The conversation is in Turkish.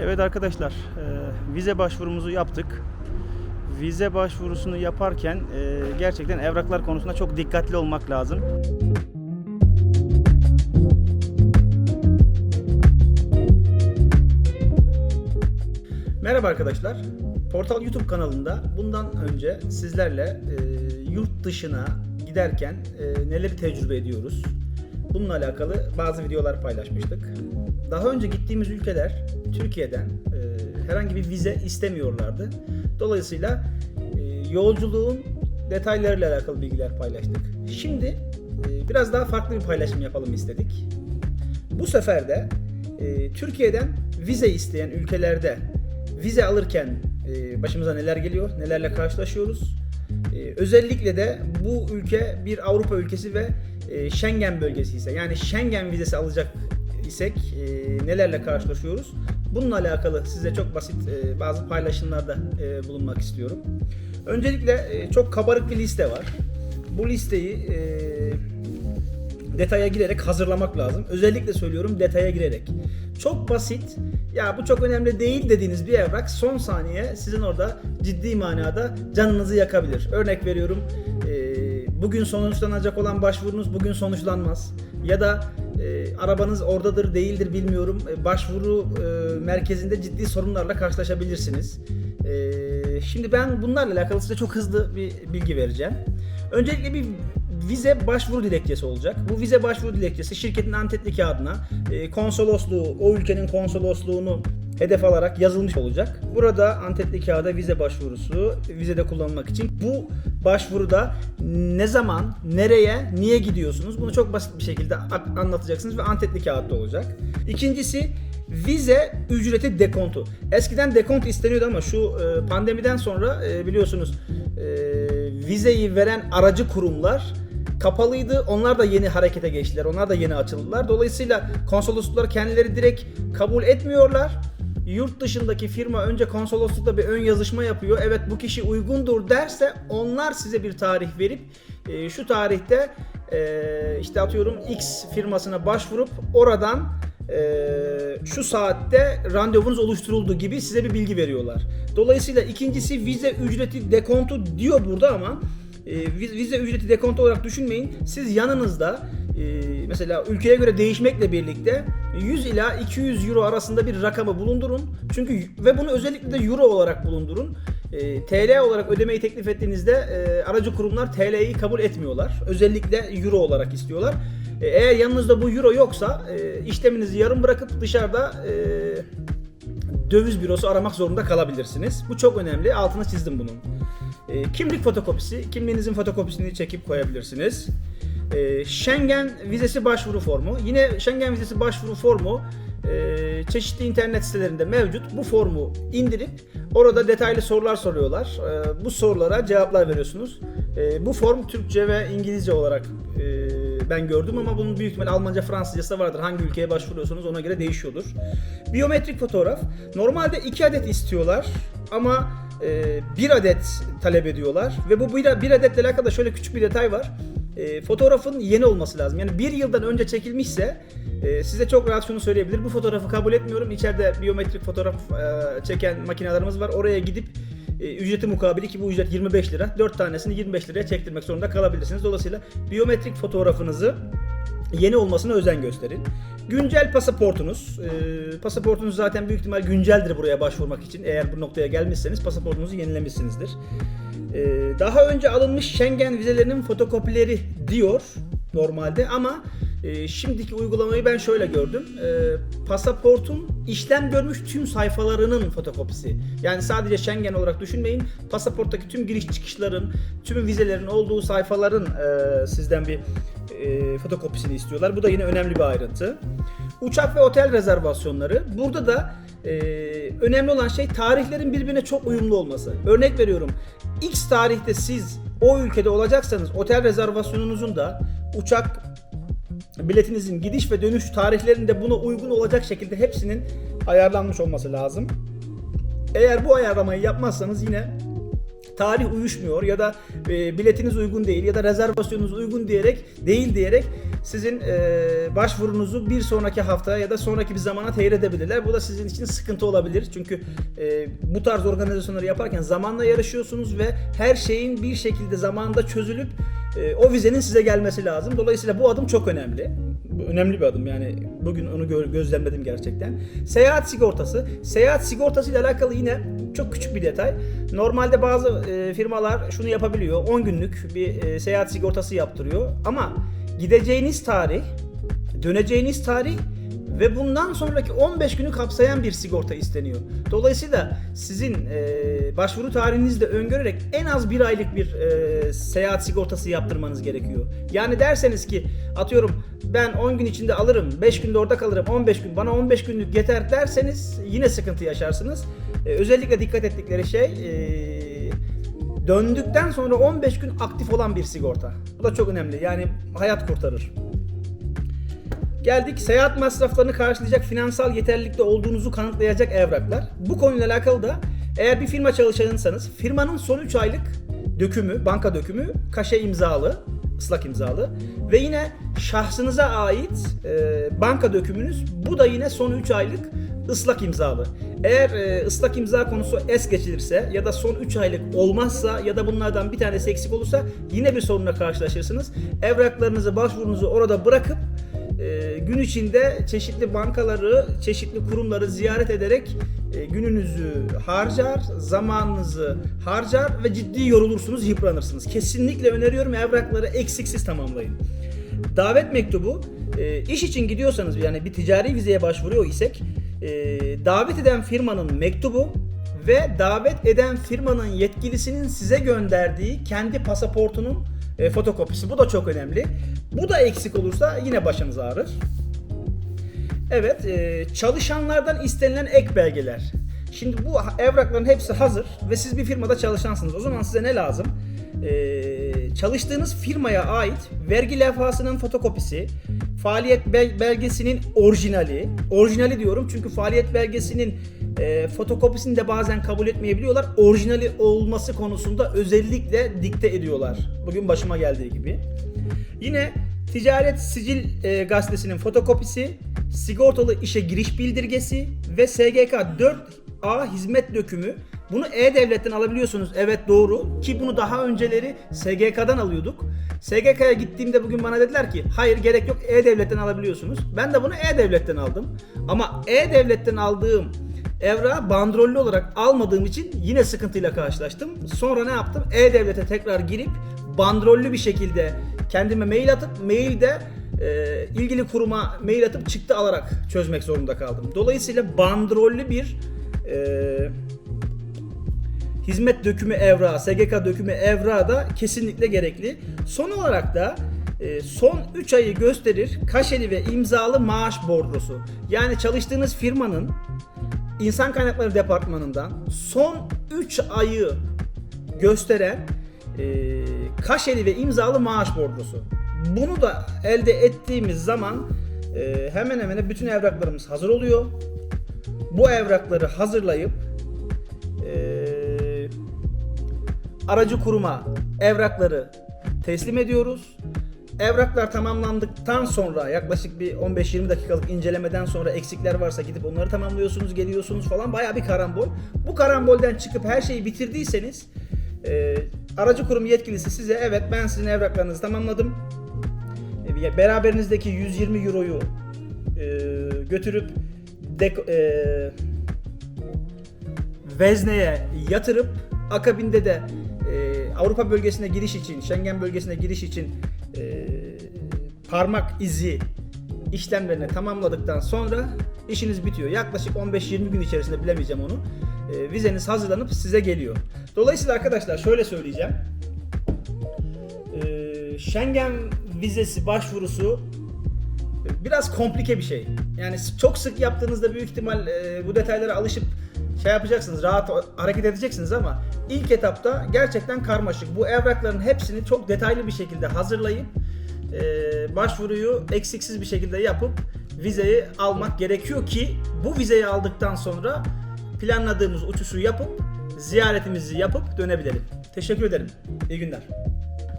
Evet arkadaşlar, e, vize başvurumuzu yaptık. Vize başvurusunu yaparken e, gerçekten evraklar konusunda çok dikkatli olmak lazım. Merhaba arkadaşlar. Portal YouTube kanalında bundan önce sizlerle e, yurt dışına giderken e, neleri tecrübe ediyoruz? Bununla alakalı bazı videolar paylaşmıştık. Daha önce gittiğimiz ülkeler Türkiye'den e, herhangi bir vize istemiyorlardı. Dolayısıyla e, yolculuğun detaylarıyla alakalı bilgiler paylaştık. Şimdi e, biraz daha farklı bir paylaşım yapalım istedik. Bu sefer de e, Türkiye'den vize isteyen ülkelerde vize alırken e, başımıza neler geliyor, nelerle karşılaşıyoruz. E, özellikle de bu ülke bir Avrupa ülkesi ve e, Schengen bölgesi ise yani Schengen vizesi alacak isek e, nelerle karşılaşıyoruz. Bununla alakalı size çok basit e, bazı paylaşımlarda e, bulunmak istiyorum. Öncelikle e, çok kabarık bir liste var. Bu listeyi e, detaya girerek hazırlamak lazım. Özellikle söylüyorum detaya girerek. Çok basit, ya bu çok önemli değil dediğiniz bir evrak son saniye sizin orada ciddi manada canınızı yakabilir. Örnek veriyorum, e, bugün sonuçlanacak olan başvurunuz bugün sonuçlanmaz. Ya da e, arabanız oradadır değildir bilmiyorum. E, başvuru e, merkezinde ciddi sorunlarla karşılaşabilirsiniz. E, şimdi ben bunlarla alakalı size çok hızlı bir bilgi vereceğim. Öncelikle bir vize başvuru dilekçesi olacak. Bu vize başvuru dilekçesi şirketin antetli kağıdına e, konsolosluğu, o ülkenin konsolosluğunu hedef alarak yazılmış olacak. Burada antetli kağıda vize başvurusu, vizede kullanılmak için bu başvuruda ne zaman, nereye, niye gidiyorsunuz? Bunu çok basit bir şekilde anlatacaksınız ve antetli kağıtta olacak. İkincisi vize ücreti dekontu. Eskiden dekont isteniyordu ama şu e, pandemiden sonra e, biliyorsunuz e, vizeyi veren aracı kurumlar kapalıydı. Onlar da yeni harekete geçtiler. Onlar da yeni açıldılar. Dolayısıyla konsolosluklar kendileri direkt kabul etmiyorlar. Yurt dışındaki firma önce konsoloslukla bir ön yazışma yapıyor. Evet bu kişi uygundur derse onlar size bir tarih verip e, şu tarihte e, işte atıyorum X firmasına başvurup oradan e, şu saatte randevunuz oluşturuldu gibi size bir bilgi veriyorlar. Dolayısıyla ikincisi vize ücreti dekontu diyor burada ama e, viz- vize ücreti dekontu olarak düşünmeyin. Siz yanınızda e, mesela ülkeye göre değişmekle birlikte 100 ila 200 euro arasında bir rakamı bulundurun. Çünkü ve bunu özellikle de euro olarak bulundurun. E, TL olarak ödemeyi teklif ettiğinizde e, aracı kurumlar TL'yi kabul etmiyorlar. Özellikle euro olarak istiyorlar. E, eğer yanınızda bu euro yoksa e, işleminizi yarım bırakıp dışarıda e, döviz bürosu aramak zorunda kalabilirsiniz. Bu çok önemli. Altını çizdim bunun. E, kimlik fotokopisi, kimliğinizin fotokopisini çekip koyabilirsiniz. E, Schengen vizesi başvuru formu. Yine Schengen vizesi başvuru formu e, çeşitli internet sitelerinde mevcut. Bu formu indirip orada detaylı sorular soruyorlar. E, bu sorulara cevaplar veriyorsunuz. E, bu form Türkçe ve İngilizce olarak e, ben gördüm ama bunun büyük ihtimal Almanca, Fransızcası vardır. Hangi ülkeye başvuruyorsanız ona göre değişiyordur. Biyometrik fotoğraf. Normalde iki adet istiyorlar ama e, bir adet talep ediyorlar ve bu bir, adetle alakalı şöyle küçük bir detay var. E, fotoğrafın yeni olması lazım. Yani bir yıldan önce çekilmişse e, size çok rahat şunu söyleyebilir. Bu fotoğrafı kabul etmiyorum. İçeride biyometrik fotoğraf e, çeken makinelerimiz var. Oraya gidip e, ücreti mukabili ki bu ücret 25 lira. 4 tanesini 25 liraya çektirmek zorunda kalabilirsiniz. Dolayısıyla biyometrik fotoğrafınızı yeni olmasına özen gösterin. Güncel pasaportunuz. E, pasaportunuz zaten büyük ihtimal günceldir buraya başvurmak için. Eğer bu noktaya gelmişseniz pasaportunuzu yenilemişsinizdir. E, daha önce alınmış Schengen vizelerinin fotokopileri diyor normalde ama e, şimdiki uygulamayı ben şöyle gördüm. E, pasaportun işlem görmüş tüm sayfalarının fotokopisi. Yani sadece Schengen olarak düşünmeyin. Pasaporttaki tüm giriş çıkışların, tüm vizelerin olduğu sayfaların e, sizden bir e, fotokopisini istiyorlar. Bu da yine önemli bir ayrıntı. Uçak ve otel rezervasyonları. Burada da e, önemli olan şey tarihlerin birbirine çok uyumlu olması. Örnek veriyorum. X tarihte siz o ülkede olacaksanız otel rezervasyonunuzun da uçak biletinizin gidiş ve dönüş tarihlerinde buna uygun olacak şekilde hepsinin ayarlanmış olması lazım. Eğer bu ayarlamayı yapmazsanız yine tarih uyuşmuyor ya da e, biletiniz uygun değil ya da rezervasyonunuz uygun diyerek değil diyerek sizin e, başvurunuzu bir sonraki haftaya ya da sonraki bir zamana teyir edebilirler. Bu da sizin için sıkıntı olabilir. Çünkü e, bu tarz organizasyonları yaparken zamanla yarışıyorsunuz ve her şeyin bir şekilde zamanında çözülüp e, o vizenin size gelmesi lazım. Dolayısıyla bu adım çok önemli. Bu önemli bir adım yani bugün onu gö- gözlemledim gerçekten. Seyahat sigortası. Seyahat sigortası ile alakalı yine çok küçük bir detay. Normalde bazı e, firmalar şunu yapabiliyor. 10 günlük bir e, seyahat sigortası yaptırıyor. Ama gideceğiniz tarih, döneceğiniz tarih ve bundan sonraki 15 günü kapsayan bir sigorta isteniyor. Dolayısıyla sizin e, başvuru tarihinizi de öngörerek en az bir aylık bir e, seyahat sigortası yaptırmanız gerekiyor. Yani derseniz ki atıyorum ben 10 gün içinde alırım, 5 günde orada kalırım, 15 gün bana 15 günlük yeter derseniz yine sıkıntı yaşarsınız. E, özellikle dikkat ettikleri şey e, döndükten sonra 15 gün aktif olan bir sigorta. Bu da çok önemli. Yani hayat kurtarır. Geldik seyahat masraflarını karşılayacak finansal yeterlilikte olduğunuzu kanıtlayacak evraklar. Bu konuyla alakalı da eğer bir firma çalışanıysanız firmanın son 3 aylık dökümü, banka dökümü kaşe imzalı, ıslak imzalı ve yine şahsınıza ait e, banka dökümünüz bu da yine son 3 aylık ıslak imzalı. Eğer e, ıslak imza konusu es geçilirse ya da son 3 aylık olmazsa ya da bunlardan bir tanesi eksik olursa yine bir sorunla karşılaşırsınız. Evraklarınızı, başvurunuzu orada bırakıp e, gün içinde çeşitli bankaları, çeşitli kurumları ziyaret ederek e, gününüzü harcar, zamanınızı harcar ve ciddi yorulursunuz, yıpranırsınız. Kesinlikle öneriyorum evrakları eksiksiz tamamlayın. Davet mektubu, e, iş için gidiyorsanız yani bir ticari vizeye başvuruyor isek e, davet eden firmanın mektubu ve davet eden firmanın yetkilisinin size gönderdiği kendi pasaportunun e, fotokopisi. Bu da çok önemli. Bu da eksik olursa yine başınız ağrır. Evet, e, çalışanlardan istenilen ek belgeler. Şimdi bu evrakların hepsi hazır ve siz bir firmada çalışansınız. O zaman size ne lazım? E, çalıştığınız firmaya ait vergi levhasının fotokopisi, faaliyet bel- belgesinin orijinali, orijinali diyorum çünkü faaliyet belgesinin e, fotokopisini de bazen kabul etmeyebiliyorlar. Orijinali olması konusunda özellikle dikte ediyorlar. Bugün başıma geldiği gibi. Yine Ticaret Sicil e, gazetesinin fotokopisi, sigortalı işe giriş bildirgesi ve SGK 4A hizmet dökümü. Bunu E-Devlet'ten alabiliyorsunuz. Evet doğru. Ki bunu daha önceleri SGK'dan alıyorduk. SGK'ya gittiğimde bugün bana dediler ki hayır gerek yok E-Devlet'ten alabiliyorsunuz. Ben de bunu E-Devlet'ten aldım. Ama E-Devlet'ten aldığım evrağı bandrollü olarak almadığım için yine sıkıntıyla karşılaştım. Sonra ne yaptım? E-Devlet'e tekrar girip bandrollü bir şekilde kendime mail atıp mailde e, ilgili kuruma mail atıp çıktı alarak çözmek zorunda kaldım. Dolayısıyla bandrollü bir e, hizmet dökümü evrağı, SGK dökümü evrağı da kesinlikle gerekli. Son olarak da e, son 3 ayı gösterir kaşeli ve imzalı maaş bordrosu. Yani çalıştığınız firmanın insan kaynakları departmanından son 3 ayı gösteren e, kaşeli ve imzalı maaş bordrosu. Bunu da elde ettiğimiz zaman e, hemen hemen bütün evraklarımız hazır oluyor. Bu evrakları hazırlayıp aracı kuruma evrakları teslim ediyoruz. Evraklar tamamlandıktan sonra yaklaşık bir 15-20 dakikalık incelemeden sonra eksikler varsa gidip onları tamamlıyorsunuz, geliyorsunuz falan bayağı bir karambol. Bu karambolden çıkıp her şeyi bitirdiyseniz e, aracı kurum yetkilisi size evet ben sizin evraklarınızı tamamladım. E, beraberinizdeki 120 euroyu e, götürüp dek- e, vezneye yatırıp akabinde de Avrupa bölgesine giriş için, Schengen bölgesine giriş için e, parmak izi işlemlerini tamamladıktan sonra işiniz bitiyor. Yaklaşık 15-20 gün içerisinde bilemeyeceğim onu. E, vizeniz hazırlanıp size geliyor. Dolayısıyla arkadaşlar şöyle söyleyeceğim. E, Schengen vizesi başvurusu biraz komplike bir şey. Yani çok sık yaptığınızda büyük ihtimal e, bu detaylara alışıp şey yapacaksınız, rahat hareket edeceksiniz ama ilk etapta gerçekten karmaşık. Bu evrakların hepsini çok detaylı bir şekilde hazırlayıp e, başvuruyu eksiksiz bir şekilde yapıp vizeyi almak gerekiyor ki bu vizeyi aldıktan sonra planladığımız uçuşu yapıp ziyaretimizi yapıp dönebilelim. Teşekkür ederim. İyi günler.